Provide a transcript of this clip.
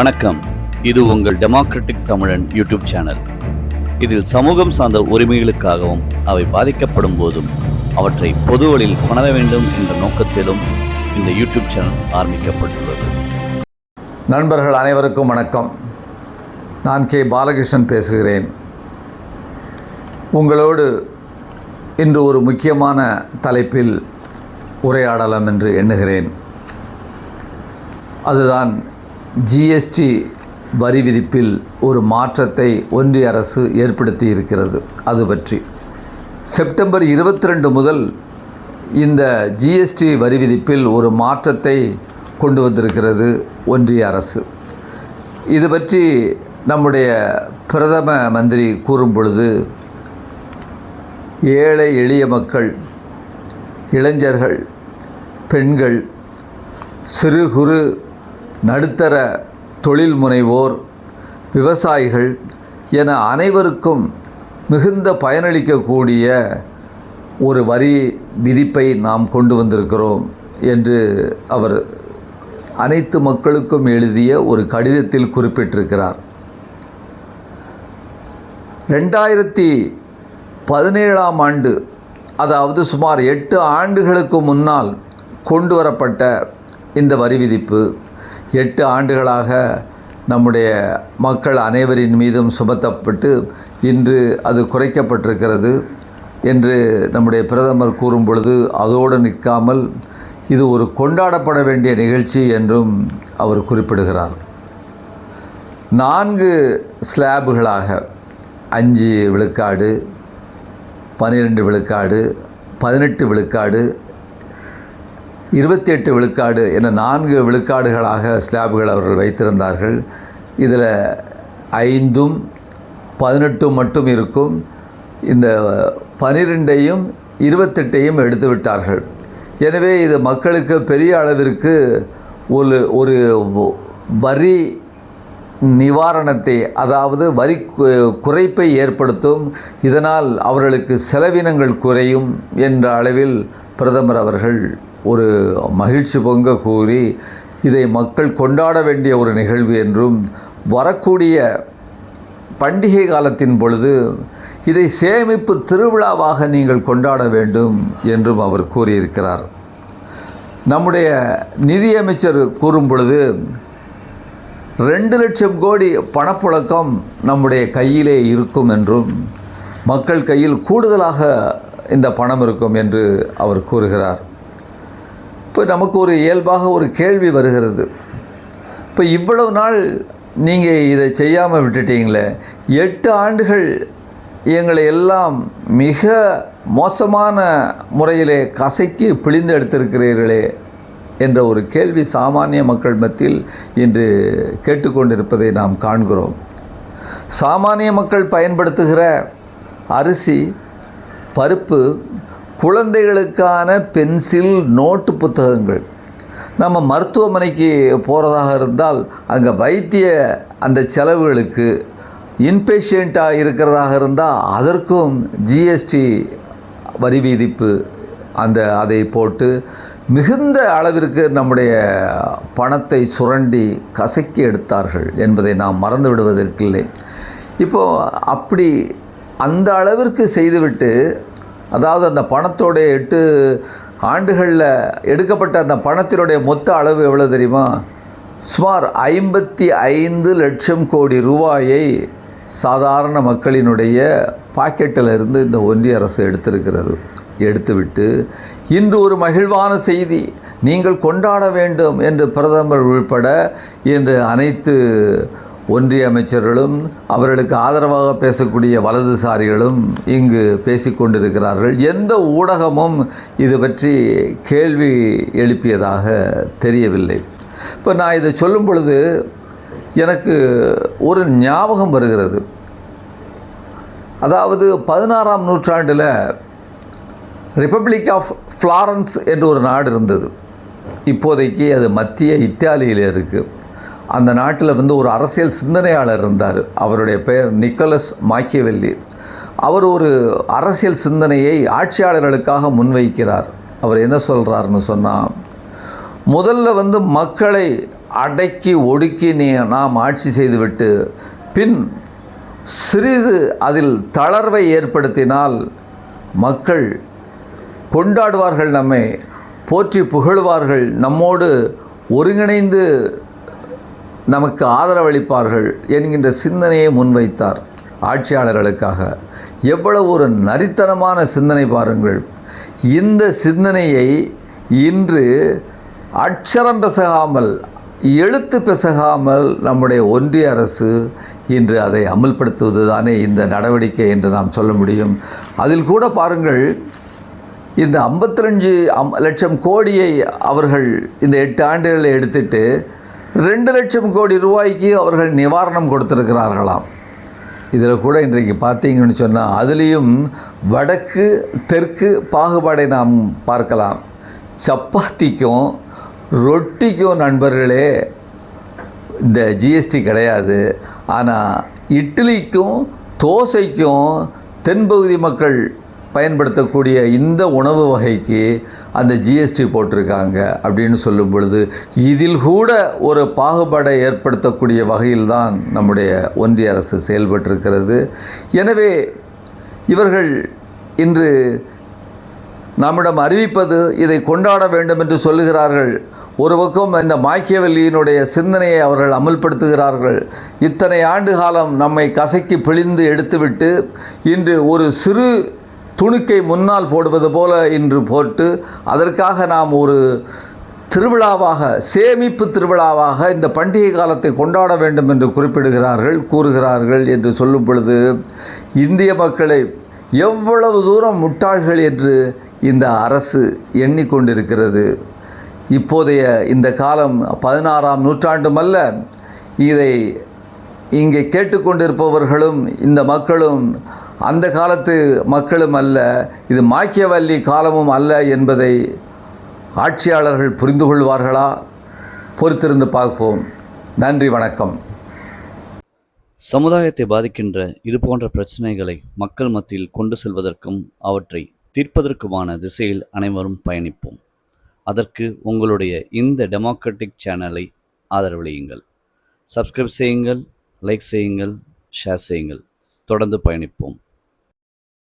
வணக்கம். இது உங்கள் டெமோக்ராட்டிக் தமிழன் யூடியூப் சேனல் இதில் சமூகம் சார்ந்த உரிமைகளுக்காகவும் அவை பாதிக்கப்படும் போதும் அவற்றை பொதுவழியில் கொணர வேண்டும் என்ற நோக்கத்திலும் இந்த யூடியூப் சேனல் ஆரம்பிக்கப்பட்டுள்ளது. நண்பர்கள் அனைவருக்கும் வணக்கம். நான் கே பாலகிருஷ்ணன் பேசுகிறேன். உங்களோடு இன்று ஒரு முக்கியமான தலைப்பில் உரையாடலாம் என்று எண்ணுகிறேன். அதுதான் ஜிஎஸ்டி வரி விதிப்பில் ஒரு மாற்றத்தை ஒன்றிய அரசு ஏற்படுத்தி இருக்கிறது அது பற்றி. செப்டம்பர் இருபத்தி ரெண்டு முதல் இந்த ஜிஎஸ்டி வரி விதிப்பில் ஒரு மாற்றத்தை கொண்டு வந்திருக்கிறது ஒன்றிய அரசு. இது பற்றி நம்முடைய பிரதம மந்திரி கூறும் பொழுது ஏழை எளிய மக்கள் இளைஞர்கள் பெண்கள் சிறு குறு நடுத்தர தொழில் முனைவோர் விவசாயிகள் என அனைவருக்கும் மிகுந்த பயனளிக்கக்கூடிய ஒரு வரி விதிப்பை நாம் கொண்டு வந்திருக்கிறோம் என்று அவர் அனைத்து மக்களுக்கும் எழுதிய ஒரு கடிதத்தில் குறிப்பிட்டிருக்கிறார். ரெண்டாயிரத்தி பதினேழாம் ஆண்டு அதாவது சுமார் எட்டு ஆண்டுகளுக்கு முன்னால் கொண்டு வரப்பட்ட இந்த வரி விதிப்பு எட்டு ஆண்டுகளாக நம்முடைய மக்கள் அனைவரின் மீதும் சுமத்தப்பட்டு இன்று அது குறைக்கப்பட்டிருக்கிறது என்று நம்முடைய பிரதமர் கூறும் பொழுது அதோடு நிற்காமல் இது ஒரு கொண்டாடப்பட வேண்டிய நிகழ்ச்சி என்றும் அவர் குறிப்பிடுகிறார். நான்கு ஸ்லாபுகளாக அஞ்சு விழுக்காடு பன்னிரெண்டு விழுக்காடு பதினெட்டு விழுக்காடு இருபத்தி எட்டு விழுக்காடு என நான்கு விழுக்காடுகளாக ஸ்லாபுகள் அவர்கள் வைத்திருந்தார்கள். இதில் ஐந்தும் பதினெட்டும் மட்டும் இருக்கும். இந்த பனிரெண்டையும் இருபத்தெட்டையும் எடுத்து விட்டார்கள். எனவே இது மக்களுக்கு பெரிய அளவிற்கு ஒரு ஒரு வரி நிவாரணத்தை அதாவது வரி குறைப்பை ஏற்படுத்தும். இதனால் அவர்களுக்கு செலவினங்கள் குறையும் என்ற அளவில் பிரதமர் அவர்கள் ஒரு மகிழ்ச்சி பொங்க கூறி இதை மக்கள் கொண்டாட வேண்டிய ஒரு நிகழ்வு என்றும் வரக்கூடிய பண்டிகை காலத்தின் பொழுது இதை சேமிப்பு திருவிழாவாக நீங்கள் கொண்டாட வேண்டும் என்றும் அவர் கூறியிருக்கிறார். நம்முடைய நிதியமைச்சர் கூறும் பொழுது ரெண்டு லட்சம் கோடி பணப்புழக்கம் நம்முடைய கையிலே இருக்கும் என்றும் மக்கள் கையில் கூடுதலாக இந்த பணம் இருக்கும் என்று அவர் கூறுகிறார். இப்போ நமக்கு ஒரு இயல்பாக ஒரு கேள்வி வருகிறது. இப்போ இவ்வளவு நாள் நீங்கள் இதை செய்யாமல் விட்டுட்டீங்களே எட்டு ஆண்டுகள் எங்களை எல்லாம் மிக மோசமான முறையிலே கசக்கி பிழிந்து எடுத்திருக்கிறீர்களே என்ற ஒரு கேள்வி சாமானிய மக்கள் மத்தியில் இன்று கேட்டுக்கொண்டிருப்பதை நாம் காண்கிறோம். சாமானிய மக்கள் பயன்படுத்துகிற அரிசி பருப்பு குழந்தைகளுக்கான பென்சில் நோட்டு புத்தகங்கள். நம்ம மருத்துவமனைக்கு போகிறதாக இருந்தால் அங்கே வைத்திய அந்த செலவுகளுக்கு இன்பேஷண்ட்டாக இருக்கிறதாக இருந்தால் அதற்கும் ஜிஎஸ்டி வரி விதிப்பு அந்த அதை போட்டு மிகுந்த அளவிற்கு நம்முடைய பணத்தை சுரண்டி கசக்கி எடுத்தார்கள் என்பதை நாம் மறந்து விடுவதற்கில்லை இப்போது அப்படி அந்த அளவிற்கு செய்துவிட்டு அதாவது அந்த பணத்தோடைய எட்டு ஆண்டுகளில் எடுக்கப்பட்ட அந்த பணத்தினுடைய மொத்த அளவு எவ்வளோ தெரியுமா? சுமார் ஐம்பத்தி ஐந்து லட்சம் கோடி ரூபாயை சாதாரண மக்களினுடைய பாக்கெட்டில் இருந்து இந்த ஒன்றிய அரசு எடுத்திருக்கிறது. எடுத்துவிட்டு இன்று ஒரு மகிழ்வான செய்தி நீங்கள் கொண்டாட வேண்டும் என்று பிரதமர் உள்பட இன்று அனைத்து ஒன்றிய அமைச்சர்களும் அவர்களுக்கு ஆதரவாக பேசக்கூடிய வலதுசாரிகளும் இங்கு பேசிக்கொண்டிருக்கிறார்கள் எந்த ஊடகமும் இது பற்றி கேள்வி எழுப்பியதாக தெரியவில்லை. இப்போ நான் இதை சொல்லும் பொழுது எனக்கு ஒரு ஞாபகம் வருகிறது. அதாவது பதினாறாம் நூற்றாண்டில் ரிப்பப்ளிக் ஆஃப் ஃப்ளாரன்ஸ் என்று ஒரு நாடு இருந்தது. இப்போதைக்கு அது மத்திய இத்தாலியில் இருக்குது அந்த நாட்டில் வந்து ஒரு அரசியல் சிந்தனையாளர் இருந்தார். அவருடைய பெயர் நிக்கோலஸ் மாக்கியவெல்லி. அவர் ஒரு அரசியல் சிந்தனையை ஆட்சியாளர்களுக்காக முன்வைக்கிறார். அவர் என்ன சொல்கிறாருன்னு சொன்னால் முதல்ல வந்து மக்களை அடக்கி ஒடுக்கி நீ நாம் ஆட்சி செய்துவிட்டு பின் சிறிது அதில் தளர்வை ஏற்படுத்தினால் மக்கள் கொண்டாடுவார்கள் நம்மை போற்றி புகழ்வார்கள் நம்மோடு ஒருங்கிணைந்து நமக்கு ஆதரவளிப்பார்கள் என்கின்ற சிந்தனையை முன்வைத்தார் ஆட்சியாளர்களுக்காக. எவ்வளவு ஒரு நரித்தனமான சிந்தனை பாருங்கள். இந்த சிந்தனையை இன்று அட்சரம் பெசகாமல் எழுத்து பெசகாமல் நம்முடைய ஒன்றிய அரசு இன்று அதை அமல்படுத்துவது தானே இந்த நடவடிக்கை என்று நாம் சொல்ல முடியும். அதில் கூட பாருங்கள் இந்த 52 அம் லட்சம் கோடியை அவர்கள் இந்த எட்டு ஆண்டுகளில் எடுத்துட்டு ரெண்டு லட்சம் கோடி ரூபாய்க்கு அவர்கள் நிவாரணம் கொடுத்துருக்கிறார்களாம். இதில் கூட இன்றைக்கு பார்த்தீங்கன்னு சொன்னால் அதுலேயும் வடக்கு தெற்கு பாகுபாடை நாம் பார்க்கலாம். சப்பாத்திக்கும் ரொட்டிக்கும் நண்பர்களே இந்த ஜிஎஸ்டி கிடையாது. ஆனால் இட்லிக்கும் தோசைக்கும் தென்பகுதி மக்கள் பயன்படுத்தக்கூடிய இந்த உணவு வகைக்கு அந்த ஜிஎஸ்டி போட்டிருக்காங்க அப்படின்னு சொல்லும் பொழுது இதில் கூட ஒரு பாகுபாடை ஏற்படுத்தக்கூடிய வகையில்தான் நம்முடைய ஒன்றிய அரசு செயல்பட்டிருக்கிறது. எனவே இவர்கள் இன்று நம்மிடம் அறிவிப்பது இதை கொண்டாட வேண்டும் என்று சொல்லுகிறார்கள். ஒரு பக்கம் இந்த மாக்கியவல்லியினுடைய சிந்தனையை அவர்கள் அமல்படுத்துகிறார்கள். இத்தனை ஆண்டு காலம் நம்மை கசக்கி பிழிந்து எடுத்துவிட்டு இன்று ஒரு சிறு துணுக்கை முன்னால் போடுவது போல இன்று போட்டு அதற்காக நாம் ஒரு திருவிழாவாக சேமிப்பு திருவிழாவாக இந்த பண்டிகை காலத்தை கொண்டாட வேண்டும் என்று குறிப்பிடுகிறார்கள் கூறுகிறார்கள் என்று சொல்லும் பொழுது இந்திய மக்களை எவ்வளவு தூரம் முட்டாள்கள் என்று இந்த அரசு எண்ணிக்கொண்டிருக்கிறது. இப்போதைய இந்த காலம் பதினாறாம் நூற்றாண்டும் அல்ல. இதை இங்கே கேட்டுக்கொண்டிருப்பவர்களும் இந்த மக்களும் அந்த காலத்து மக்களும் அல்ல இது மாக்கியவல்லி காலமும் அல்ல என்பதை ஆட்சியாளர்கள் புரிந்து கொள்வார்களா? பொறுத்திருந்து பார்ப்போம். நன்றி வணக்கம். சமுதாயத்தை பாதிக்கின்ற இது போன்ற பிரச்சனைகளை மக்கள் மத்தியில் கொண்டு செல்வதற்கும் அவற்றை தீர்ப்பதற்குமான திசையில் அனைவரும் பயணிப்போம். அதற்கு உங்களுடைய இந்த டெமோக்ராட்டிக் சேனலை ஆதரவளியுங்கள். சப்ஸ்கிரைப் செய்யுங்கள் லைக் செய்யுங்கள் ஷேர் செய்யுங்கள். தொடர்ந்து பயணிப்போம்.